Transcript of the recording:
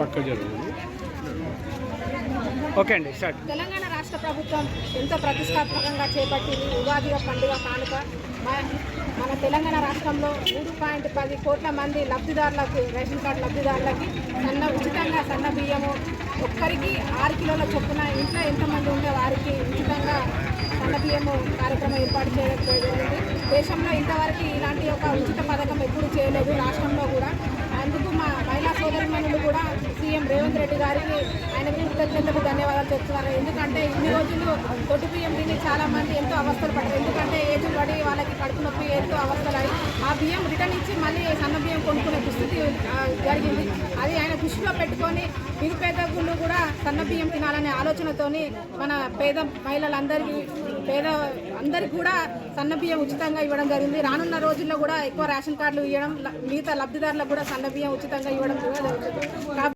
పక్క జరుగుతుంది. ఓకే అండి స్టార్ట్. తెలంగాణ రాష్ట్ర ప్రభుత్వం ఎంతో ప్రతిష్టాత్మకంగా చేపట్టింది? ఉగాది పండుగ కానుక మన తెలంగాణ రాష్ట్రంలో మూడు పాయింట్ పది కోట్ల మంది లబ్ధిదారులకు రేషన్ కార్డు లబ్ధిదారులకి సన్న ఉచితంగా సన్న బియ్యము ఒక్కరికి ఆరు కిలోల చొప్పున ఇంట్లో ఎంతమంది ఉంటే వారికి ఉచితంగా సన్న బియ్యము కార్యక్రమం ఏర్పాటు చేయడం జరిగింది. దేశంలో ఇంతవరకు ఇలాంటి ఒక ఉచిత పథకం ఎప్పుడు చే రేవంత్ రెడ్డి గారికి ఆయనకు కృతజ్ఞతలు ధన్యవాదాలు చెప్తున్నారు. ఎందుకంటే ఇన్ని రోజులు తొట్టి బియ్యం తిని చాలా మంది ఎంతో అవస్థలు పడ్డారు. ఎందుకంటే ఏజ్ పడి వాళ్ళకి కడుపు నొప్పి ఎంతో అవస్థలు ఆ బియ్యం రిటర్న్ ఇచ్చి మళ్ళీ సన్న బియ్యం కొనుక్కునే దుస్థితి జరిగింది. అది ఆయన దృష్టిలో పెట్టుకొని నిరుపేదకులు కూడా సన్న బియ్యం తినాలనే ఆలోచనతోని మన పేద మహిళలందరికీ పేద అందరికి కూడా సన్న బియ్యం ఉచితంగా ఇవ్వడం జరిగింది. రానున్న రోజుల్లో కూడా ఎక్కువ రేషన్ కార్డులు ఇవ్వడం మిగతా లబ్ధిదారులకు కూడా సన్న బియ్యం ఉచితంగా ఇవ్వడం కూడా జరుగుతుంది.